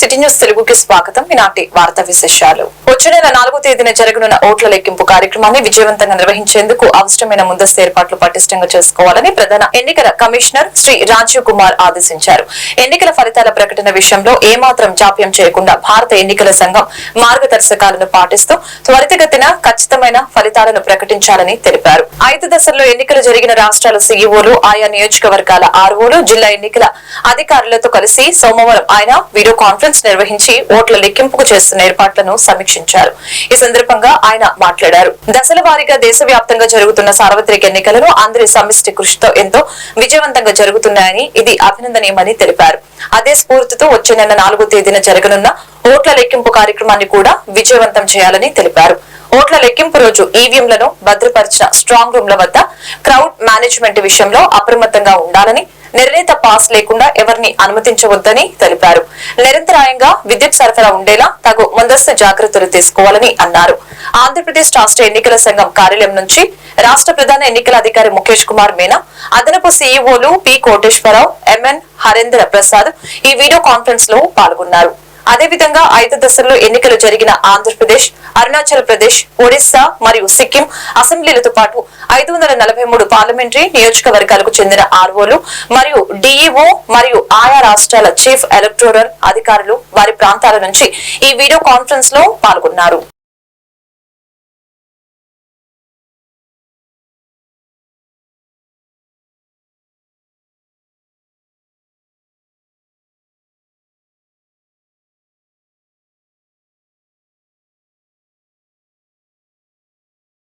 City news తెలుగుకి స్వాగతం. ఈనాటి వార్తా విశేషాలు. వచ్చే నెల నాలుగో తేదీన జరగనున్న ఓట్ల లెక్కింపు కార్యక్రమాన్ని విజయవంతంగా నిర్వహించేందుకు అవసరమైన ముందస్తు ఏర్పాట్లు పటిష్టంగా చేసుకోవాలని ప్రధాన ఎన్నికల కమిషనర్ శ్రీ రాజీవ్ కుమార్ ఆదేశించారు. ఎన్నికల ఫలితాల ప్రకటన విషయంలో ఏమాత్రం జాప్యం చేయకుండా భారత ఎన్నికల సంఘం మార్గదర్శకాలను పాటిస్తూ త్వరితగతిన ఖచ్చితమైన ఫలితాలను ప్రకటించాలని తెలిపారు. ఐదు దశల్లో ఎన్నికలు జరిగిన రాష్ట్రాల సీఈఓలు ఆయా నియోజకవర్గాల ఆర్ఓలు జిల్లా ఎన్నికల అధికారులతో కలిసి సోమవారం ఆయన వీడియో కాన్ఫరెన్స్ నిర్వహించి ఓట్ల లెక్కింపుకు చేస్తున్న ఏర్పాట్లను సమీక్షించారు. ఈ సందర్భంగా ఆయన మాట్లాడారు. దశల వారీగా దేశవ్యాప్తంగా జరుగుతున్న సార్వత్రిక ఎన్నికలను అందరి సమిష్టి కృషితో ఎంతో విజయవంతంగా జరుగుతున్నాయని ఇది అభినందనీయమని తెలిపారు. అదే స్ఫూర్తితో వచ్చే నెల నాలుగో తేదీన జరగనున్న ఓట్ల లెక్కింపు కార్యక్రమాన్ని కూడా విజయవంతం చేయాలని తెలిపారు. ఓట్ల లెక్కింపు రోజు ఈవీఎంలను భద్రపరిచిన స్ట్రాంగ్ రూమ్ల వద్ద క్రౌడ్ మేనేజ్మెంట్ విషయంలో అప్రమత్తంగా ఉండాలని నిర్ణీత పాస్ లేకుండా ఎవరిని అనుమతించవద్దని తెలిపారు. నిరంతరాయంగా విద్యుత్ సరఫరా ఉండేలా తగు ముందస్తు జాగ్రత్తలు తీసుకోవాలని అన్నారు. ఆంధ్రప్రదేశ్ రాష్ట్ర ఎన్నికల సంఘం కార్యాలయం నుంచి రాష్ట్ర ప్రధాన ఎన్నికల అధికారి ముఖేష్ కుమార్ మీనా అదనపు సీఈఓలు P Koteswararao M N Harendra Prasad ఈ వీడియో కాన్ఫరెన్స్లో పాల్గొన్నారు. అదేవిధంగా ఐదు దశల్లో ఎన్నికలు జరిగిన ఆంధ్రప్రదేశ్ అరుణాచల్ ప్రదేశ్ ఒడిస్సా మరియు సిక్కిం అసెంబ్లీలతో పాటు ఐదు వందల నలభై మూడు పార్లమెంటరీ నియోజకవర్గాలకు చెందిన ఆర్ఓలు మరియు డిఈఓ మరియు ఆయా రాష్ట్రాల చీఫ్ ఎలక్టోరల్ అధికారులు వారి ప్రాంతాల నుంచి ఈ వీడియో కాన్ఫరెన్స్లో పాల్గొన్నారు.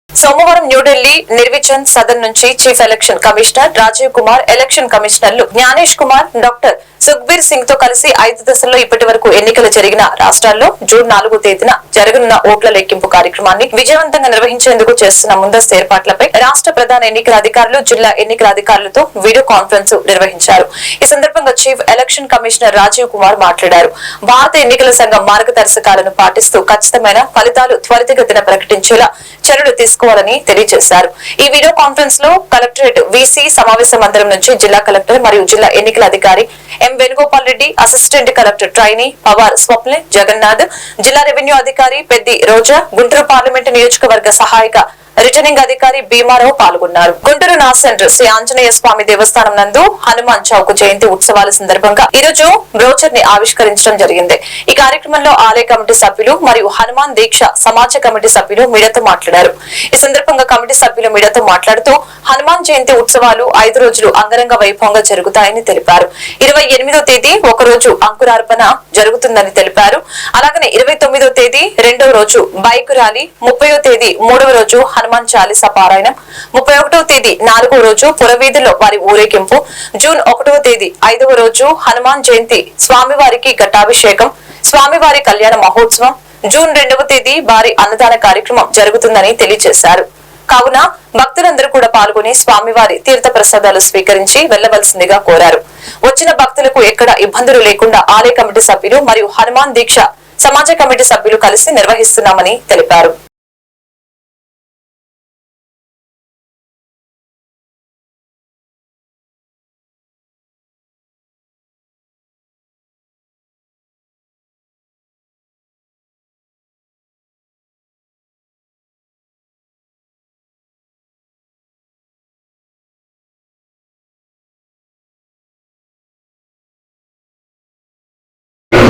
సోమవారం న్యూఢిల్లీ నిర్విచన్ సదన్ నుంచి chief election commissioner Rajiv Kumar election కమిషనర్లు జ్ఞానేష్ కుమార్ డాక్టర్ సుఖ్బీర్ సింగ్తో కలిసి ఐదు దశల్లో ఇప్పటి వరకు ఎన్నికలు జరిగిన రాష్ట్రాల్లో జూన్ నాలుగో తేదీన జరగనున్న ఓట్ల లెక్కింపు కార్యక్రమాన్ని విజయవంతంగా నిర్వహించేందుకు చేస్తున్న ముందస్తు ఏర్పాట్లపై రాష్ట్ర ప్రధాన ఎన్నికల అధికారులు జిల్లా ఎన్నికల అధికారులతో వీడియో కాన్ఫరెన్స్ నిర్వహించారు. ఈ సందర్భంగా chief election commissioner Rajiv Kumar మాట్లాడారు. భారత ఎన్నికల సంఘం మార్గదర్శకాలను పాటిస్తూ ఖచ్చితమైన ఫలితాలు త్వరితగతిన ప్రకటించేలా చర్యలు తీసుకు తీసుకోవాలని తెలియజేశారు. ఈ వీడియో కాన్ఫరెన్స్లో కలెక్టరేట్ వీసీ సమావేశ మందిరం నుంచి జిల్లా కలెక్టర్ మరియు జిల్లా ఎన్నికల అధికారి M Venugopal Reddy assistant collector trainee Pawar Swapna Jagannath జిల్లా రెవెన్యూ అధికారి పెద్ది రోజా గుంటూరు పార్లమెంటు నియోజకవర్గ సహాయక రిటర్నింగ్ అధికారి భీమారావు పాల్గొన్నారు. గుంటూరు నా సెంటర్ శ్రీ ఆంజనేయ స్వామి దేవస్థానం నందు హనుమాన్ చౌక్ జయంతి ఉత్సవాల సందర్భంగా ఈ రోజు బ్రోచర్ని ఆవిష్కరించడం జరిగింది. ఈ కార్యక్రమంలో ఆలయ కమిటీ సభ్యులు మరియు హనుమాన్ దీక్ష సమాజ కమిటీ సభ్యులు మీడియాతో మాట్లాడారు. ఈ సందర్భంగా కమిటీ సభ్యులు మీడియాతో మాట్లాడుతూ హనుమాన్ జయంతి ఉత్సవాలు ఐదు రోజులు అంగరంగ వైభవంగా జరుగుతాయని తెలిపారు. ఇరవై ఎనిమిదో తేదీ ఒకరోజు అంకురార్పణ జరుగుతుందని తెలిపారు. అలాగనే ఇరవై తొమ్మిదో తేదీ రోజు బైక్ ర్యాలీ ముప్పయో తేదీ మూడవ రోజు హనుమాన్ చాలీస పారాయణం ముప్పై ఒకటవ తేదీ నాలుగో రోజు పురవీధుల్లో వారి ఊరేగింపు జూన్ ఒకటవ తేదీ ఐదవ రోజు హనుమాన్ జయంతి స్వామివారికి ఘటాభిషేకం స్వామివారి కళ్యాణ మహోత్సవం జూన్ రెండవ తేదీ భారీ అన్నదాన కార్యక్రమం జరుగుతుందని తెలియజేశారు. కావున భక్తులందరూ కూడా పాల్గొని స్వామివారి తీర్థ ప్రసాదాలు స్వీకరించి వెళ్ళవలసిందిగా కోరారు. వచ్చిన భక్తులకు ఎక్కడ ఇబ్బందులు లేకుండా ఆలయ కమిటీ సభ్యులు మరియు హనుమాన్ దీక్ష సమాజ కమిటీ సభ్యులు కలిసి నిర్వహిస్తున్నామని తెలిపారు.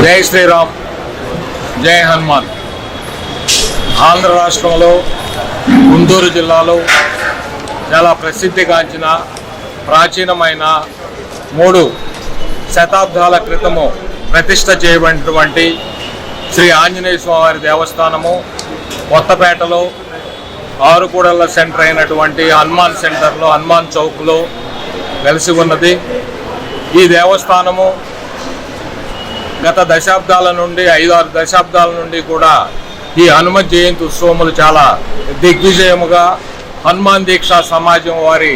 జై శ్రీరామ్. జై హనుమాన్. ఆంధ్ర రాష్ట్రంలో గుంటూరు జిల్లాలో చాలా ప్రసిద్ధిగాంచిన ప్రాచీనమైన మూడు శతాబ్దాల క్రితము ప్రతిష్ట చేయబడినటువంటి శ్రీ ఆంజనేయ స్వామివారి దేవస్థానము కొత్తపేటలో ఆరుకూడల సెంటర్ అయినటువంటి హనుమాన్ సెంటర్లో హనుమాన్ చౌక్లో వెలిసి ఉన్నది. ఈ దేవస్థానము గత దశాబ్దాల నుండి ఐదు ఆరు దశాబ్దాల నుండి కూడా ఈ హనుమ జయంతి ఉత్సవములు చాలా దిగ్విజయముగా హనుమాన్ దీక్షా సమాజం వారి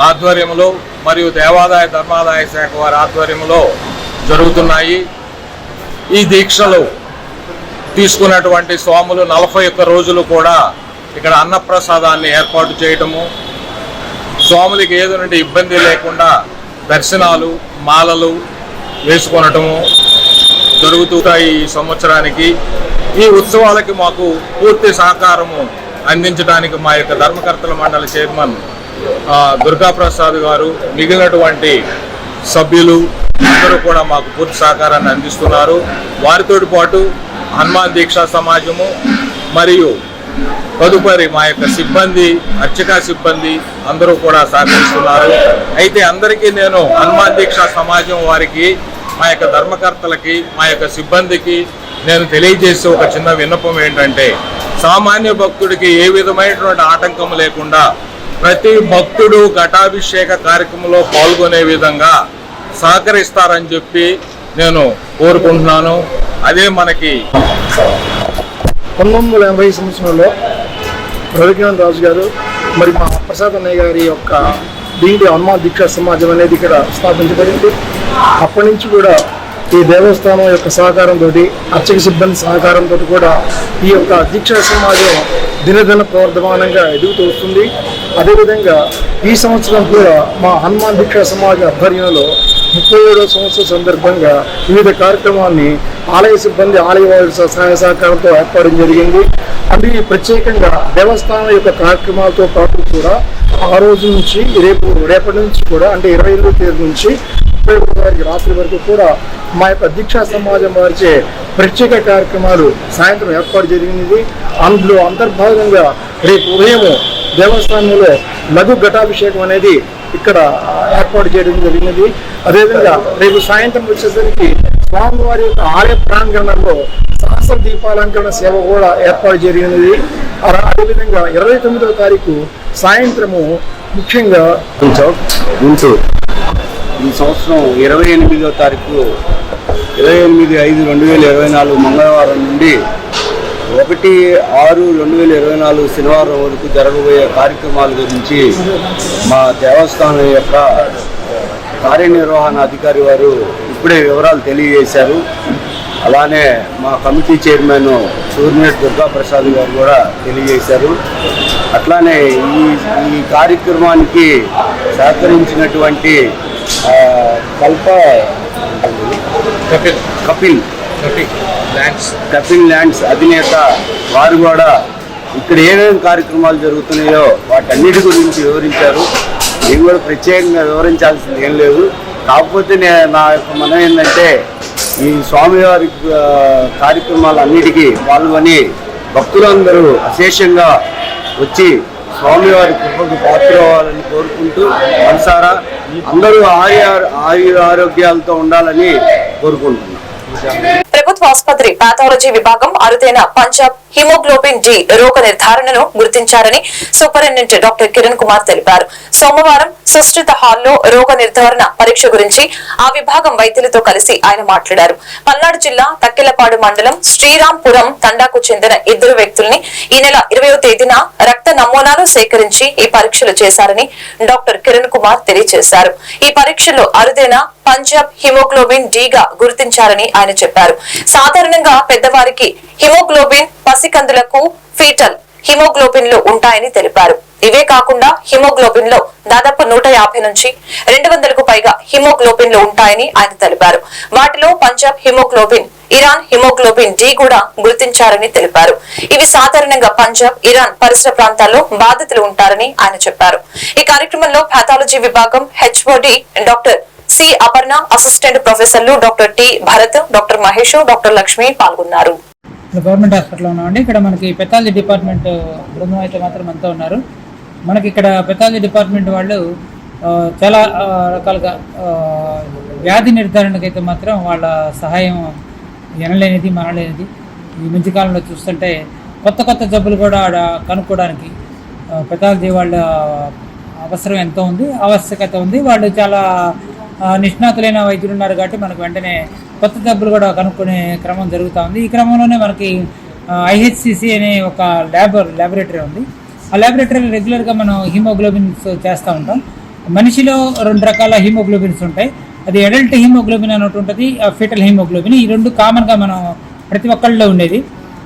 ఆధ్వర్యంలో మరియు దేవాదాయ ధర్మాదాయ శాఖ వారి ఆధ్వర్యంలో జరుగుతున్నాయి. ఈ దీక్షలు తీసుకున్నటువంటి స్వాములు నలభై ఒక్క రోజులు కూడా ఇక్కడ అన్నప్రసాదాన్ని ఏర్పాటు చేయటము స్వాములకి ఏదైనా ఇబ్బంది లేకుండా దర్శనాలు మాలలు వేసుకొనటము జరుగుతుంటాయి ఈ సంవత్సరానికి. ఈ ఉత్సవాలకి మాకు పూర్తి సహకారము అందించడానికి మా యొక్క ధర్మకర్తల మండలి చైర్మన్ దుర్గాప్రసాద్ గారు మిగిలినటువంటి సభ్యులు అందరూ కూడా మాకు పూర్తి సహకారాన్ని అందిస్తున్నారు. వారితో పాటు హనుమాన్ దీక్షా సమాజము మరియు తదుపరి మా యొక్క సిబ్బంది అర్చకా సిబ్బంది అందరూ కూడా సహకరిస్తున్నారు. అయితే అందరికీ నేను హనుమాన్ దీక్షా సమాజం వారికి మా యొక్క ధర్మకర్తలకి మా యొక్క సిబ్బందికి నేను తెలియజేసే ఒక చిన్న విన్నపం ఏంటంటే సామాన్య భక్తుడికి ఏ విధమైనటువంటి ఆటంకం లేకుండా ప్రతి భక్తుడు ఘటాభిషేక కార్యక్రమంలో పాల్గొనే విధంగా సహకరిస్తారని చెప్పి నేను కోరుకుంటున్నాను. అదే మనకి పంతొమ్మిది వందల ఎనభై సంవత్సరంలో రవికిరణ్ రాజు గారు మరి మా ప్రసాద్ అన్నయ్య గారి యొక్క దీంట్లో హనుమాన్ దిక్ష సమాజం అనేది ఇక్కడ స్థాపించబడింది. అప్పటి నుంచి కూడా ఈ దేవస్థానం యొక్క సహకారంతో అర్చక సిబ్బంది సహకారంతో కూడా ఈ యొక్క దీక్షా సమాజం దినదిన ప్రవర్ధమానంగా ఎదుగుతూ వస్తుంది. అదేవిధంగా ఈ సంవత్సరం కూడా మా హనుమాన్ దీక్షా సమాజ ఆధ్వర్యంలో ముప్పై ఏడవ సంవత్సరం సందర్భంగా వివిధ కార్యక్రమాన్ని ఆలయ సిబ్బంది ఆలయ సహాయ సహకారంతో ఏర్పడడం జరిగింది. అది ప్రత్యేకంగా దేవస్థానం యొక్క కార్యక్రమాలతో పాటు కూడా ఆ రోజు నుంచి రేపు రేపటి నుంచి కూడా అంటే ఇరవై ఐదో తేదీ నుంచి ముప్పై తారీఖు రాత్రి వరకు కూడా మా యొక్క దీక్షా సమాజం వారిచే ప్రత్యేక కార్యక్రమాలు సాయంత్రం ఏర్పాటు జరిగినది. అందులో అంతర్భాగంగా రేపు ఉదయం దేవస్థానంలో లఘు ఘటాభిషేకం అనేది ఇక్కడ ఏర్పాటు చేయడం జరిగినది. అదేవిధంగా రేపు సాయంత్రం వచ్చేసరికి స్వామివారి యొక్క ఆలయ ప్రాంగణంలో సహస్ర దీపాలంకరణ సేవ కూడా ఏర్పాటు జరిగినది. అదేవిధంగా ఇరవై తొమ్మిదవ తారీఖు సాయంత్రము ముఖ్యంగా చౌక్ గుంటూరు ఈ సంవత్సరం ఇరవై ఎనిమిదో తారీఖు ఇరవై ఎనిమిది ఐదు రెండు వేల ఇరవై నాలుగు మంగళవారం నుండి ఒకటి ఆరు రెండు వేల ఇరవై నాలుగు శనివారం వరకు జరగబోయే కార్యక్రమాల గురించి మా దేవస్థానం యొక్క కార్యనిర్వహణ అధికారి వారు ఇప్పుడే వివరాలు తెలియజేశారు. అలానే మా కమిటీ చైర్మన్ సూర్యనేట్ దుర్గాప్రసాద్ గారు కూడా తెలియజేశారు. అట్లానే ఈ ఈ కార్యక్రమానికి సహకరించినటువంటి కల్ప కపిల్. కపిల్. కపిల్. థ్యాంక్స్ కపిల్ ల్యాండ్స్ అధినేత. వారు కూడా ఇక్కడ ఏమేమి కార్యక్రమాలు జరుగుతున్నాయో వాటన్నిటి గురించి వివరించారు. నేను కూడా ప్రత్యేకంగా వివరించాల్సింది ఏం లేదు. కాకపోతే నేను నా యొక్క మనం ఏంటంటే ఈ స్వామివారి ఆ, కార్యక్రమాలన్నిటికీ పాల్గొని భక్తులందరూ అశేషంగా వచ్చి స్వామివారి కృపకు పాత్ర అవ్వాలని కోరుకుంటూ మనసారా అందరూ ఆయు ఆరోగ్యాలతో ఉండాలని కోరుకుంటున్నాం. ప్రభుత్వ ఆసుపత్రి పాథాలజీ విభాగం అరుదైన పంజాబ్ హిమోగ్లోబిన్ డి రోగ నిర్ధారణను గుర్తించారని సూపరింటెండెంట్ డాక్టర్ కిరణ్ కుమార్ తెలిపారు. సోమవారం సుష్టిత హాల్లో రోగ నిర్ధారణ పరీక్ష గురించి ఆ విభాగం వైద్యులతో కలిసి ఆయన మాట్లాడారు. పల్నాడు జిల్లా తక్కెలపాడు మండలం శ్రీరాంపురం తండాకు చెందిన ఇద్దరు వ్యక్తుల్ని ఈ నెల ఇరవయో తేదీన రక్త నమూనాలు సేకరించి ఈ పరీక్షలు చేశారని డాక్టర్ కిరణ్ కుమార్ తెలియజేశారు. ఈ పరీక్షలో అరుదైన పంజాబ్ హిమోగ్లోబిన్ డి గా గుర్తించారని ఆయన చెప్పారు. సాధారణంగా పెద్దవారికి హిమోగ్లోబిన్ పసికందులకు ఫీటల్ హిమోగ్లోబిన్లు ఉంటాయని తెలిపారు. ఇవే కాకుండా హిమోగ్లోబిన్లో దాదాపు నూట యాభై నుంచి రెండు వందలకు పైగా హిమోగ్లోబిన్లు ఉంటాయని ఆయన తెలిపారు. వాటిలో Punjab haemoglobin Iran haemoglobin D కూడా గుర్తించారని తెలిపారు. ఇవి సాధారణంగా పంజాబ్ ఇరాన్ పరిసర ప్రాంతాల్లో బాధితులు ఉంటారని ఆయన చెప్పారు. ఈ కార్యక్రమంలో పాథాలజీ విభాగం HOD doctor C Aparna assistant ప్రొఫెసర్లు doctor T Bharat doctor Mahesh doctor Lakshmi పాల్గొన్నారు. గవర్నమెంట్ హాస్పిటల్లో ఉన్నామండి. ఇక్కడ మనకి పెథాలజీ డిపార్ట్మెంట్ బృందం అయితే మాత్రం అంతా ఉన్నారు. మనకి ఇక్కడ పెథాలజీ డిపార్ట్మెంట్ వాళ్ళు చాలా రకాలుగా వ్యాధి వ్యాధి నిర్ధారణకైతే మాత్రం వాళ్ళ సహాయం ఎనలేనిది మనలేనిది. ఈ మధ్య కాలంలో చూస్తుంటే కొత్త కొత్త జబ్బులు కూడా ఆడ కనుక్కోవడానికి పెథాలజీ వాళ్ళ అవసరం ఎంతో ఉంది ఆవశ్యకత ఉంది. వాళ్ళు చాలా నిష్ణాతులైన వైద్యులు ఉన్నారు కాబట్టి మనకు వెంటనే కొత్త జబ్బులు కూడా కనుక్కునే క్రమం జరుగుతూ ఉంది. ఈ క్రమంలోనే మనకి ఐహెచ్సిసి అనే ఒక ల్యాబ్ ల్యాబొరేటరీ ఉంది. ఆ ల్యాబొరేటరీలో రెగ్యులర్గా మనం హిమోగ్లోబిన్స్ చేస్తూ ఉంటాం. మనిషిలో రెండు రకాల హిమోగ్లోబిన్స్ ఉంటాయి. అది అడల్ట్ హిమోగ్లోబిన్ అన్నట్టు ఉంటుంది ఫిటల్ హిమోగ్లోబిన్. ఈ రెండు కామన్గా మనం ప్రతి ఒక్కళ్ళలో ఉండేది.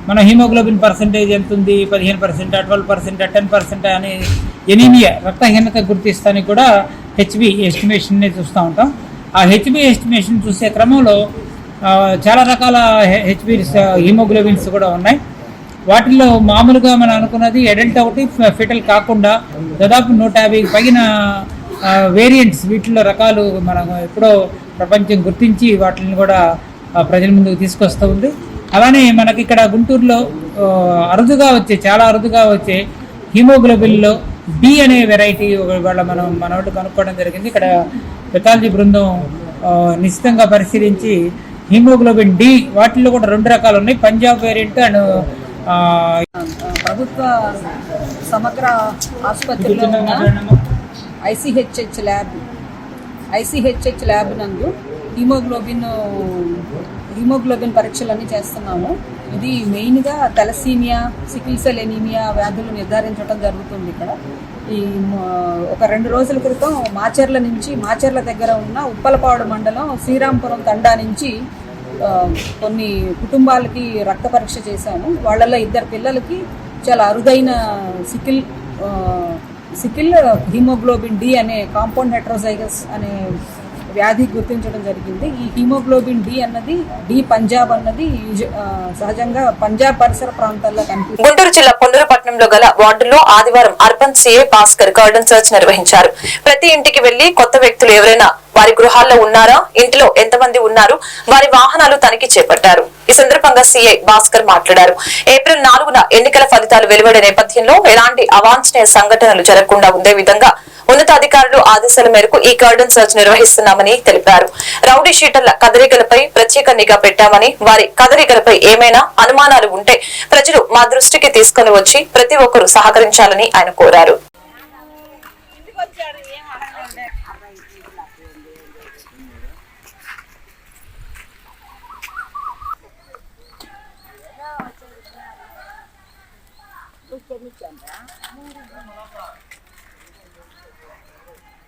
మన హిమోగ్లోబిన్ పర్సంటేజ్ ఎంత ఉంది? పదిహేను percent twelve percent ten percent అని ఎనీమియా రక్తహీనత గుర్తిస్తానికి కూడా హెచ్బి ఎస్టిమేషన్ని చూస్తూ ఉంటాం. ఆ హెచ్బి ఎస్టిమేషన్ చూసే క్రమంలో చాలా రకాల హెచ్బి హిమోగ్లోబిన్స్ కూడా ఉన్నాయి. వాటిల్లో మామూలుగా మనం అనుకున్నది అడల్ట్ ఒకటి ఫిటల్ కాకుండా దాదాపు నూట యాభై పైన వేరియంట్స్ వీటిలో రకాలు మనం ఎప్పుడో ప్రపంచం గుర్తించి వాటిని కూడా ప్రజల ముందుకు తీసుకొస్తూ ఉంది. అలానే మనకి ఇక్కడ గుంటూరులో అరుదుగా వచ్చే చాలా అరుదుగా వచ్చే హీమోగ్లోబిన్లో డి అనే వెరైటీ వాళ్ళ మనం మనోళ్ళు కనుక్కోవడం జరిగింది. ఇక్కడ పెథాలజీ బృందం నిశ్చితంగా పరిశీలించి హీమోగ్లోబిన్ డి వాటిల్లో కూడా రెండు రకాలు ఉన్నాయి. పంజాబ్ వేరియంట్ అండ్ ప్రభుత్వ సమగ్ర ఆసుపత్రిలో ఉన్న ఐసిహెచ్హెచ్ ల్యాబ్ ఐసిహెచ్హెచ్ ల్యాబ్ నందు హీమోగ్లోబిన్ హీమోగ్లోబిన్ పరీక్షలన్నీ చేస్తున్నాము. ఇది మెయిన్గా తెలసీమియా సికిల్ సెల్ ఎనీమియా వ్యాధులు నిర్ధారించడం జరుగుతుంది ఇక్కడ. ఈ ఒక రెండు రోజుల క్రితం మాచర్ల నుంచి మాచర్ల దగ్గర ఉన్న ఉప్పలపాడు మండలం శ్రీరాంపురం తండా నుంచి కొన్ని కుటుంబాలకి రక్త పరీక్ష చేశాము. వాళ్ళల్లో ఇద్దరు పిల్లలకి చాలా అరుదైన సికిల్ సికిల్ హిమోగ్లోబిన్ డి అనే కాంపౌండ్ హెట్రోజైగస్ అనే వ్యాధి గుర్తించడం జరిగింది. ఈ హిమోగ్లోబిన్ డి అన్నది డి పంజాబ్ అన్నది సహజంగా పంజాబ్ పరిసర ప్రాంతాల్లో కనిపిస్తుంది గుంటూరు జిల్లా పొన్నూరుపట్నంలో గల వార్డులో ఆదివారం urban CA Bhaskar cordon search నిర్వహించారు. ప్రతి ఇంటికి వెళ్ళి కొత్త వ్యక్తులు ఎవరైనా వారి గృహాల్లో ఉన్నారా? ఇంటిలో ఎంతమంది ఉన్నారు? వారి వాహనాలు తనిఖీ చేపట్టారు. ఈ సందర్భంగా సీఐ భాస్కర్ మాట్లాడారు. ఏప్రిల్ నాలుగున ఎన్నికల ఫలితాలు వెలువడే నేపథ్యంలో ఎలాంటి అవాంఛనీయ సంఘటనలు జరగకుండా ఉండే విధంగా ఉన్నతాధికారులు ఆదేశాల మేరకు ఈ గార్డెన్ సర్చ్ నిర్వహిస్తున్నామని తెలిపారు. రౌడీ షీటర్ల కదలికలపై ప్రత్యేక నిఘా పెట్టామని వారి కదలికలపై ఏమైనా అనుమానాలు ఉంటే ప్రజలు మా దృష్టికి తీసుకుని వచ్చి ప్రతి ఒక్కరూ సహకరించాలని ఆయన కోరారు.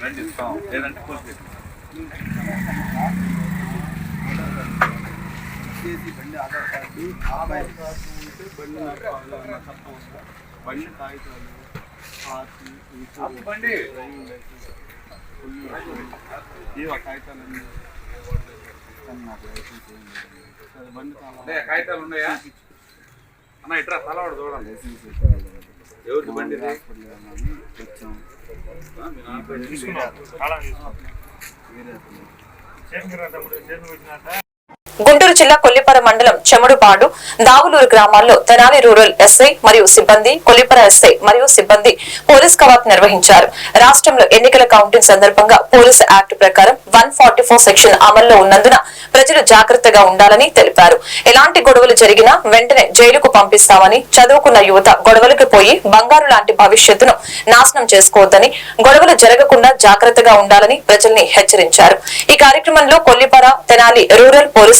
రండి ఇస్తాం లేదంటే బండి ఆధార్ కార్డు ఆధార్ కార్డు ఉంటే బండి బండి కాగితాలు ఆర్సీ ఇన్సూరెన్స్, ఏ కాగితాలన్నీ బండి కాగితాలు ఉన్నాయా? అన్న ఇట్రా తలవాడు చూడండి. ఎవరిది బండి వచ్చాం. గుంటూరు జిల్లా కొల్లిపర మండలం చెముడుపాడు దావులూరు గ్రామాల్లో తెనాలి రూరల్ ఎస్ఐ మరియు సిబ్బంది కొల్లిపర ఎస్ఐ మరియు సిబ్బంది పోలీస్ కవాత్ నిర్వహించారు. రాష్ట్రంలో ఎన్నికల కౌంటింగ్ సందర్భంగా పోలీస్ యాక్ట్ ప్రకారం వన్ సెక్షన్ అమల్లో ఉన్నందున ప్రజలు జాగ్రత్తగా ఉండాలని తెలిపారు. ఎలాంటి గొడవలు జరిగినా వెంటనే జైలుకు పంపిస్తామని చదువుకున్న యువత గొడవలకు పోయి బంగారు లాంటి భవిష్యత్తును నాశనం చేసుకోవద్దని గొడవలు జరగకుండా జాగ్రత్తగా ఉండాలని ప్రజల్ని హెచ్చరించారు. ఈ కార్యక్రమంలో కొల్లిపర తెనాలి రూరల్ పోలీస్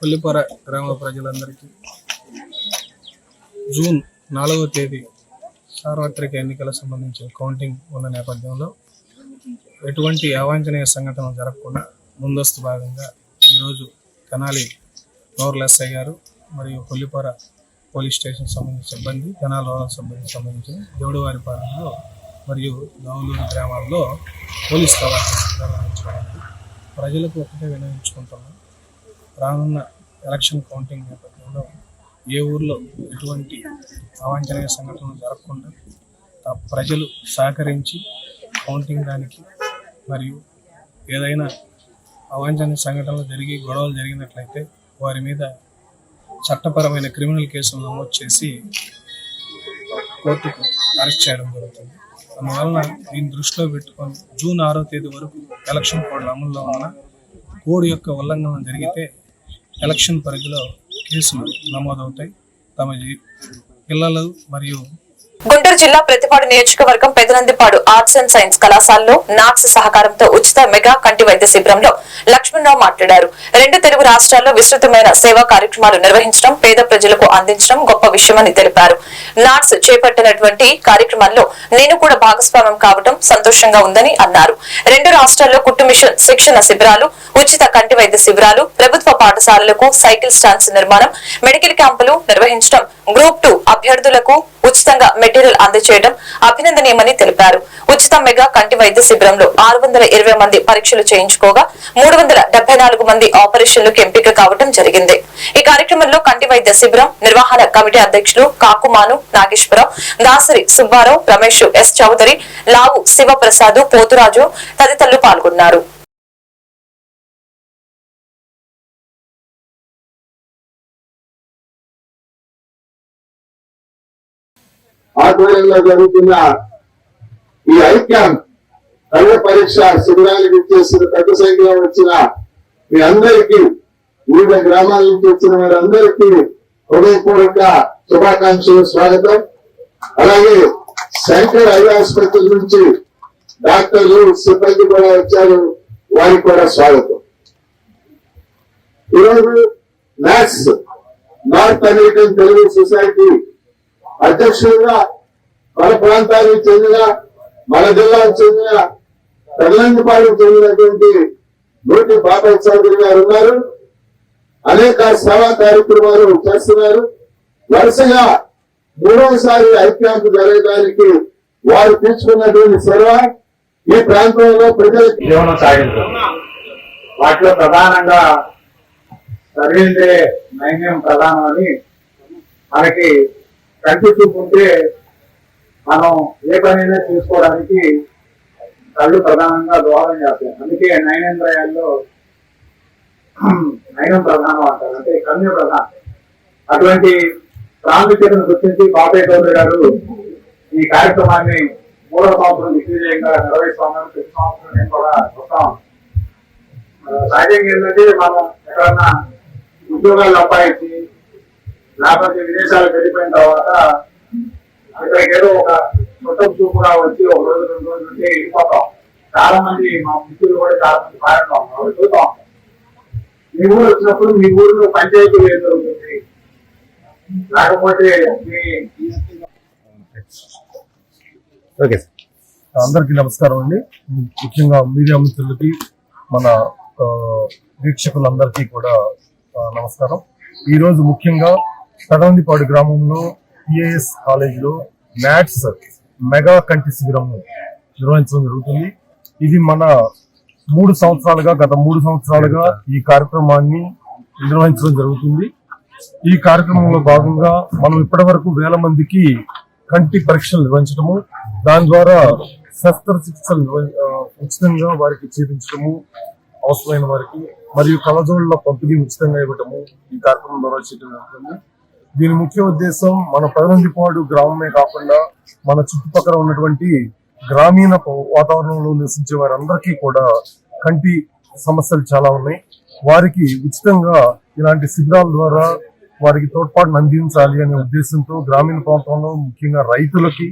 కొల్లిపర గ్రామ ప్రజలందరికీ జూన్ నాలుగవ తేదీ సార్వత్రిక ఎన్నికల సంబంధించిన కౌంటింగ్ ఉన్న నేపథ్యంలో ఎటువంటి అవాంఛనీయ సంఘటనలు జరగకుండా ముందస్తు భాగంగా ఈరోజు తెనాలి నోర్ల ఎస్ఐ గారు మరియు కొల్లిపార పోలీస్ స్టేషన్ సంబంధించిన సిబ్బంది తెనాలి రూరల్ సిబ్బంది సంబంధించిన దేవుడివారి పాలనలో మరియు గౌలూరు గ్రామాల్లో పోలీస్ కవాటం నిర్వహించడానికి ప్రజలకు ఒకటే వినియోగించుకుంటున్నాం రానున్న ఎలక్షన్ కౌంటింగ్ నేపథ్యంలో ఏ ఊర్లో ఎటువంటి అవాంఛనీయ సంఘటనలు జరగకుండా ప్రజలు సహకరించి కౌంటింగ్ దానికి మరియు ఏదైనా అవాంఛనీయ సంఘటనలు జరిగి గొడవలు జరిగినట్లయితే వారి మీద చట్టపరమైన క్రిమినల్ కేసులు నమోదు చేసి కోర్టుకు అరెస్ట్ చేయడం జరుగుతుంది. అందువలన దీన్ని దృష్టిలో పెట్టుకొని జూన్ ఆరో తేదీ వరకు ఎలక్షన్ కోడ్ అమల్లో ఉన్న కోడ్ యొక్క ఉల్లంఘన జరిగితే ఎలక్షన్ పరిధిలో కేసులు నమోదవుతాయి. తమ పిల్లలు మరియు గుంటూరు జిల్లా ప్రతిపాడు నియోజకవర్గం పెదనందిపాడు ఆర్ట్స్ అండ్ సైన్స్ కళాశాలలో నాట్స్ సహకారంతో ఉచిత మెగా కంటి వైద్య శిబిరంలో లక్ష్మణరావు మాట్లాడారు. రెండు తెలుగు రాష్ట్రాల్లో విస్తృతమైన సేవా కార్యక్రమాలు నిర్వహించడం పేద ప్రజలకు అందించడం గొప్ప విషయమని తెలిపారు. నాట్స్ చేపట్టినటువంటి కార్యక్రమాల్లో నేను కూడా భాగస్వామ్యం కావడం సంతోషంగా ఉందని అన్నారు. రెండు రాష్ట్రాల్లో కుట్టు మిషన్ శిక్షణ శిబిరాలు ఉచిత కంటి వైద్య శిబిరాలు ప్రభుత్వ పాఠశాలలకు సైకిల్ స్టాండ్స్ నిర్మాణం మెడికల్ క్యాంపులు నిర్వహించడం గ్రూప్ టూ అభ్యర్థులకు ఉచితంగా మెటీరియల్ అందజేయడం అభినందనీయమని తెలిపారు. ఉచిత మెగా కంటి వైద్య శిబిరంలో ఆరు వందల ఇరవై మంది పరీక్షలు చేయించుకోగా మూడు వందల డెబ్బై నాలుగు మంది ఆపరేషన్లకు ఎంపిక కావడం జరిగింది. ఈ కార్యక్రమంలో కంటి వైద్య శిబిరం నిర్వహణ కమిటీ అధ్యక్షులు కాకుమాను నాగేశ్వరరావు దాసరి సుబ్బారావు రమేష్ ఎస్ చౌదరి లావు శివప్రసాద్ పోతురాజు తదితరులు పాల్గొన్నారు. ఆధ్వర్యంలో జరుగుతున్న ఈ ఐక్యాన్ కళ్ళ పరీక్ష శిబిరాలకు చేసిన పెద్ద సంఖ్యలో వచ్చిన మీ అందరికీ వివిధ గ్రామాల నుంచి వచ్చిన మీరందరికీ హృదయపూర్వక శుభాకాంక్షలు స్వాగతం. అలాగే శంకర్ ఐ ఆసుపత్రి నుంచి డాక్టర్లు సిబ్బంది కూడా వచ్చారు. వారికి కూడా స్వాగతం. ఈరోజు NATS North American Telugu Society అధ్యక్షుడుగా మన ప్రాంతానికి చెందిన మన జిల్లాకు చెందిన పెర్లంగిపాలెం చెందినటువంటి నూటి బాబాయ్ చౌదరి గారు ఉన్నారు. అనేక సేవా కార్యక్రమాలు చేస్తున్నారు. వరుసగా మూడవసారి ఐక్యాంపు జరగడానికి వారు తీసుకున్నటువంటి సేవ ఈ ప్రాంతంలో ప్రజలకు జీవనం సాగించారు వాటిలో ప్రధానంగా సరైనదే నైన్యం ప్రధానమని మనకి కంటి ఉంటే మనం ఏ పనైనా చేసుకోవడానికి కళ్ళు ప్రధానంగా దోహదం చేస్తాయి. అందుకే నయనేంద్రయాల్లో నయనం ప్రధానం అంటారు. అంటే కన్య ప్రధానం. అటువంటి ప్రాముఖ్యతను గుర్తించి బాబాయ్ చౌదరి గారు ఈ కార్యక్రమాన్ని మూడవ సంవత్సరం దిగ్విజయంగా నిర్వహిస్తున్నాను ప్రతి సంవత్సరం నేను కూడా వస్తాం సహజంగా ఏంటంటే మనం ఎక్కడన్నా ఉద్యోగాలు సంపాదించి లేకపోతే విదేశాలకు వెళ్ళిపోయిన తర్వాత ఇక్కడికి ఏదో ఒక కుటుంబ చూపుగా వచ్చి ఒక రోజు రెండు రోజులు ఉంటే వెళ్ళిపోతాం. చాలా మంది మా మిత్రులు కూడా చాలా మంది భారంగా ఉంటాం వాళ్ళు చూద్దాం మీ ఊరు వచ్చినప్పుడు మీ ఊరిలో పంచాయతీ ఏం జరుగుతుంది? లేకపోతే మీ ఓకే అందరికీ నమస్కారం అండి. ముఖ్యంగా మీడియా మిత్రులకి మన వీక్షకులందరికీ కూడా నమస్కారం. ఈరోజు ముఖ్యంగా తడవందిపాడు గ్రామంలో పిఏఎస్ కాలేజీలో మ్యాథ్స్ మెగా కంటి శిబిరం నిర్వహించడం జరుగుతుంది. ఇది మన మూడు సంవత్సరాలుగా గత మూడు సంవత్సరాలుగా ఈ కార్యక్రమాన్ని నిర్వహించడం జరుగుతుంది. ఈ కార్యక్రమంలో భాగంగా మనం ఇప్పటి వరకు వేల మందికి కంటి పరీక్షలు నిర్వహించడము దాని ద్వారా శస్త్రచికిత్సలు ఉచితంగా వారికి చేపించడము అవసరమైన వారికి మరియు కళజోళ్ళ పంపిణీ ఉచితంగా ఇవ్వటము ఈ కార్యక్రమం ద్వారా చేయడం జరుగుతుంది. దీని ముఖ్య ఉద్దేశం మన పదనందిపాడు గ్రామమే కాకుండా మన చుట్టుపక్కల ఉన్నటువంటి గ్రామీణ వాతావరణంలో నివసించే వారందరికీ కూడా కంటి సమస్యలు చాలా ఉన్నాయి. వారికి ఉచితంగా ఇలాంటి శిబిరాల ద్వారా వారికి తోడ్పాటును అందించాలి అనే ఉద్దేశంతో గ్రామీణ ప్రాంతంలో ముఖ్యంగా రైతులకి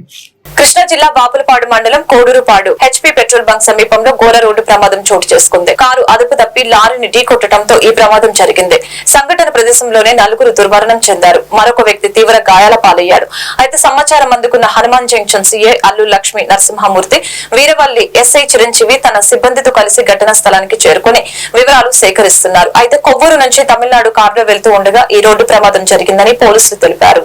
కృష్ణా జిల్లా బాపులపాడు మండలం కోడూరుపాడు. హెచ్పీ పెట్రోల్ బంక్ సమీపంలో ఘోర రోడ్డు ప్రమాదం చోటు చేసుకుంది. కారు అదుపు తప్పి లారీని ఢీకొట్టడంతో ఈ ప్రమాదం జరిగింది. సంఘటన ప్రదేశంలోనే నలుగురు దుర్మరణం చెందారు. మరొక వ్యక్తి తీవ్ర గాయాల పాలయ్యాడు. అయితే సమాచారం అందుకున్న Hanuman Junction CA Allu Lakshmi Narasimhamurthy Veeravalli SI Chiranjeevi తన సిబ్బందితో కలిసి ఘటనా స్థలానికి చేరుకుని వివరాలు సేకరిస్తున్నారు. అయితే కొవ్వూరు నుంచి తమిళనాడు కారులో వెళ్తూ ఉండగా ఈ రోడ్డు ప్రమాదం జరిగిందని పోలీసులు తెలిపారు.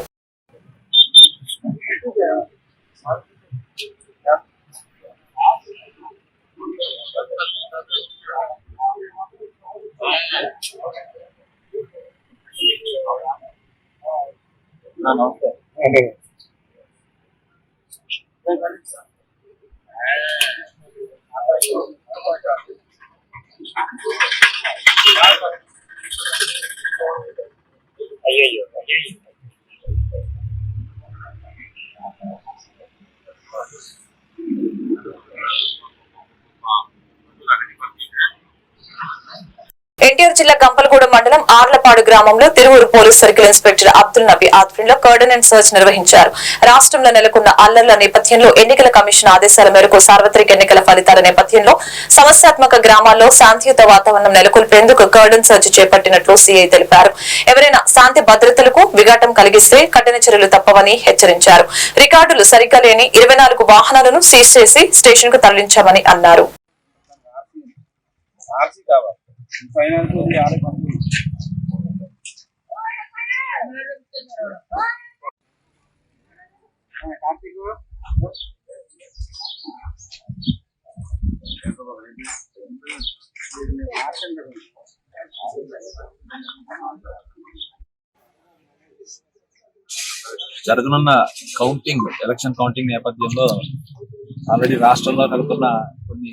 ఎన్టీఆర్ జిల్లా గంపలగూడెం మండలం ఆర్లపాడు గ్రామంలో Tiruvuru police circle inspector Abdul Nabi ఆధ్వర్యంలో కర్డన్ అండ్ సర్చ్ నిర్వహించారు. రాష్ట్రంలో నెలకొన్న అల్లర్ల నేపథ్యంలో ఎన్నికల కమిషన్ ఆదేశాల మేరకు సార్వత్రిక ఎన్నికల ఫలితాల నేపథ్యంలో సమస్యాత్మక గ్రామాల్లో శాంతియుత వాతావరణం నెలకొల్పేందుకు కర్డన్ సర్చ్ చేపట్టినట్లు సీఐ తెలిపారు. ఎవరైనా శాంతి భద్రతలకు విఘాటం కలిగిస్తే కఠిన చర్యలు తప్పవని హెచ్చరించారు. రికార్డులు సరిగ్గా లేని ఇరవై నాలుగు వాహనాలను సీజ్ చేసి స్టేషన్కు తరలించామని అన్నారు. ఫైనల్ జరగనున్న కౌంటింగ్ ఎలక్షన్ కౌంటింగ్ నేపథ్యంలో ఆల్రెడీ రాష్ట్రంలో కలుగుతున్న కొన్ని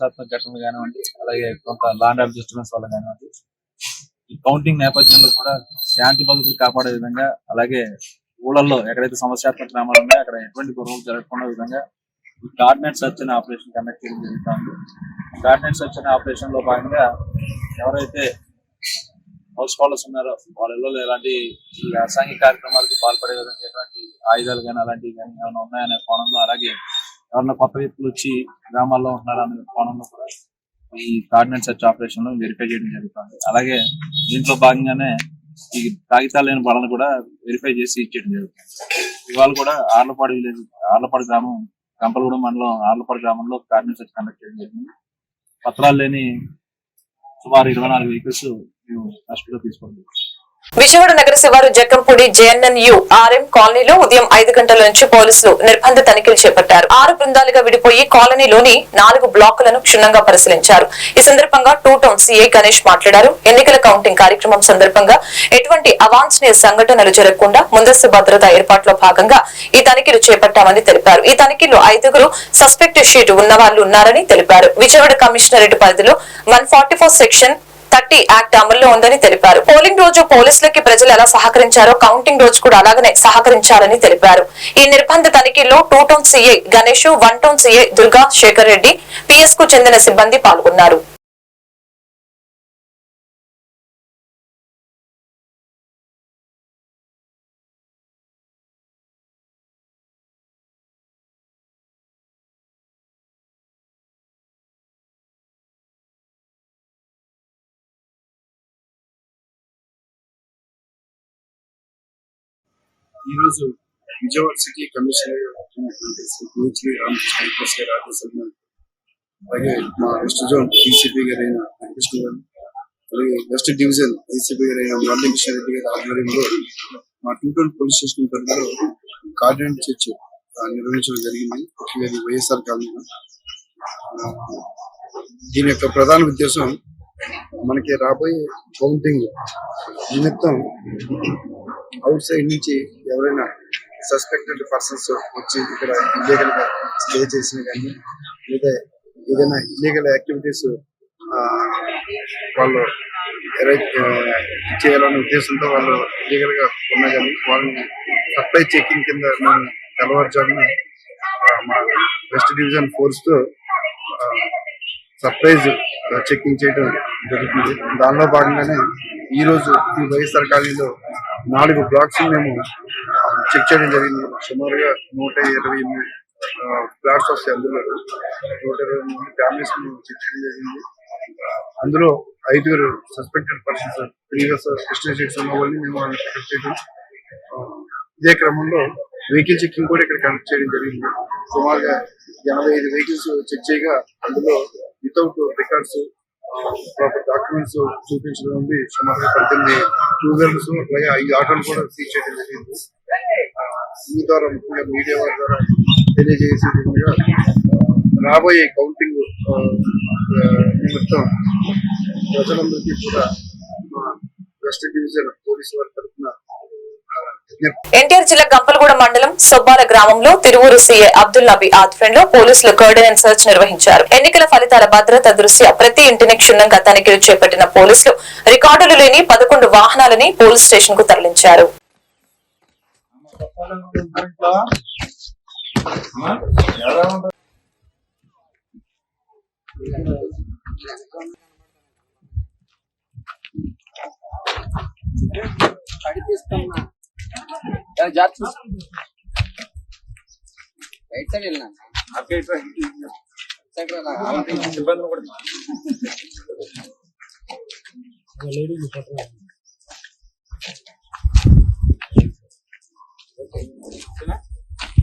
హింసాత్మక ఘటనలు కానివ్వండి అలాగే కొంత లాండ్ ఆఫ్ డిస్టర్బెన్స్ వల్ల కానివ్వండి ఈ కౌంటింగ్ నేపథ్యంలో కూడా శాంతి భద్రతలు కాపాడే విధంగా అలాగే ఊళ్ళల్లో ఎక్కడైతే సమస్యాత్మక గ్రామాలు ఉన్నాయో అక్కడ ఎటువంటి గొడవలు జరగకుండా విధంగా ఈ కార్డినేట్ సర్చ్ అనే ఆపరేషన్ కండక్ట్ చేయడం జరుగుతుంది కార్డినేట్ సర్చ్ అనే ఆపరేషన్లో భాగంగా ఎవరైతే హౌస్ హోల్డర్స్ ఉన్నారో వాళ్ళలో ఎలాంటి ఈ అసాంఘిక కార్యక్రమాలకి పాల్పడే విధంగా ఎటువంటి ఆయుధాలు కానీ అలాంటివి కానీ ఏమైనా ఉన్నాయనే కోణంలో అలాగే ఎవరన్నా కొత్త వ్యక్తులు వచ్చి గ్రామాల్లో ఉంటున్నారా అనే కోణంలో కూడా ఈ కార్డినెంట్ సర్చ్ ఆపరేషన్లో వెరిఫై చేయడం జరుగుతుంది. అలాగే దీంట్లో భాగంగానే ఈ కాగితాలు లేని బలను కూడా వెరిఫై చేసి ఇచ్చేయడం జరుగుతుంది. ఇవాళ కూడా ఆర్లపాడు విలేజ్ ఆర్లపాడు గ్రామం కంపలగూడెం మండలం ఆర్లపాడు గ్రామంలో కార్డినెంట్ సర్చ్ కండక్ట్ చేయడం జరిగింది. పత్రాలు లేని సుమారు ఇరవై నాలుగు వెహికల్స్ మేము కస్టడీలో తీసుకోవడం విజయవాడ నగర శివారు జక్కంపూడి జేఎన్ఎన్యు ఆర్ఎం కాలనీలో ఉదయం ఐదు గంటల నుంచి పోలీసులు నిర్బంధ తనిఖీలు చేపట్టారు. ఆరు బృందాలుగా విడిపోయి కాలనీలోని నాలుగు బ్లాకులను క్షుణ్ణంగా పరిశీలించారు. ఈ సందర్భంగా టూ టౌన్ సీఐ గణేష్ మాట్లాడారు. ఎన్నికల కౌంటింగ్ కార్యక్రమం సందర్భంగా ఎటువంటి అవాంఛనీయ సంఘటనలు జరగకుండా ముందస్తు భద్రతా ఏర్పాట్లో భాగంగా ఈ తనిఖీలు చేపట్టామని తెలిపారు. ఈ తనిఖీలో ఐదుగురు సస్పెక్ట్ షీట్ ఉన్న వాళ్ళు ఉన్నారని తెలిపారు. విజయవాడ కమిషనరేట్ పరిధిలో వన్ సెక్షన్ థర్టీ యాక్ట్ అమల్లో ఉందని తెలిపారు. పోలింగ్ రోజు పోలీసులకి ప్రజలు ఎలా సహకరించారో కౌంటింగ్ రోజు కూడా అలాగనే సహకరించాలని తెలిపారు. ఈ నిర్బంధ తనిఖీల్లో two town CA Ganesh one town CA Durga Sekhar Reddy పిఎస్కు చెందిన సిబ్బంది పాల్గొన్నారు. ఈరోజు Vijayawada city commissioner Shri Ramakrishna IPS గారి ఆదేశాలను అలాగే మా వెస్ట్ జోన్ డీసీపీ గారైన వెంకటకృష్ణ గారు అలాగే వెస్ట్ డివిజన్ డీసీపీ గారైన మురళీకృష్ణ రెడ్డి గారి ఆధ్వర్యంలో మా టూటల్ పోలీస్ స్టేషన్ పరిధిలో కార్డినెంట్ చర్చ్ నిర్వహించడం జరిగింది. ముఖ్యంగా వైఎస్ఆర్ కాలనీలో దీని యొక్క ప్రధాన ఉద్దేశం మనకి రాబోయే కౌంటింగ్ నిమిత్తం అవుట్ సైడ్ నుంచి ఎవరైనా సస్పెక్టెడ్ పర్సన్స్ వచ్చి ఇక్కడ ఇల్లీగల్గా స్టే చేసిన కానీ లేదా ఏదైనా ఇల్లీగల్ యాక్టివిటీస్ వాళ్ళు చేయాలనే ఉద్దేశంతో వాళ్ళు ఇల్లీగల్గా ఉన్నా కానీ వాళ్ళని సప్లై చెకింగ్ కింద మేము తెల్లవారుజామున మా వెస్ట్ డివిజన్ ఫోర్స్తో సర్ప్రైజ్ చెక్కింగ్ చేయడం జరుగుతుంది. దానిలో భాగంగానే ఈ రోజు ఈ వైఎస్ఆర్ కాలనీలో నాలుగు బ్లాక్స్ మేము చెక్ చేయడం జరిగింది. సుమారుగా నూట ఇరవై ఎనిమిది ఫ్లాట్స్ వస్తాయి అందులో. నూట ఇరవై ఎనిమిది ఫ్యామిలీస్ చెక్ చేయడం జరిగింది. అందులో ఐదుగురు సస్పెక్టెడ్ పర్సన్స్ ప్రీవియస్ ఎస్టిమేషన్స్ ఉన్న వాళ్ళని మేము వాళ్ళని చెక్ చేయడం ఇదే క్రమంలో వెహికల్ చెక్కింగ్ కూడా ఇక్కడ కండక్ట్ చేయడం జరిగింది. సుమారుగా ఎనభై ఐదు వెహికల్స్ చెక్ చేయగా అందులో వితౌట్ రికార్డ్స్ ప్రాపర్ డాక్యుమెంట్స్ చూపించడం ఉంది సుమారుగా పద్దెనిమిది టూ వీలర్స్ అలాగే ఐదు ఆటోలు కూడా సీజ్ చేయడం జరిగింది. ఈ ద్వారా ముఖ్యంగా మీడియా వారి ద్వారా తెలియజేసేది రాబోయే కౌంటింగ్ నిమిత్తం ప్రజలందరికీ కూడా వెస్ట్ డివిజన్ పోలీసు వారి తరఫున ఎన్టీఆర్ జిల్లా గంపలగూడ మండలం సొబ్బాల గ్రామంలో తిరువూరు సీఏ అబ్దుల్ నబీ ఆధ్వర్యంలో పోలీసులు కర్డన్ సర్చ్ నిర్వహించారు. ఎన్నికల ఫలితాల భద్రత దృష్ట్యా ప్రతి ఇంటిని క్షుణ్ణంగా తనిఖీలు చేపట్టిన పోలీసులు రికార్డులు లేని పదకొండు వాహనాలని పోలీస్ స్టేషన్కు తరలించారు జాత్ రైట్ సైడ్ వెళ్ళినా? సైడ్ ఇబ్బంది కూడా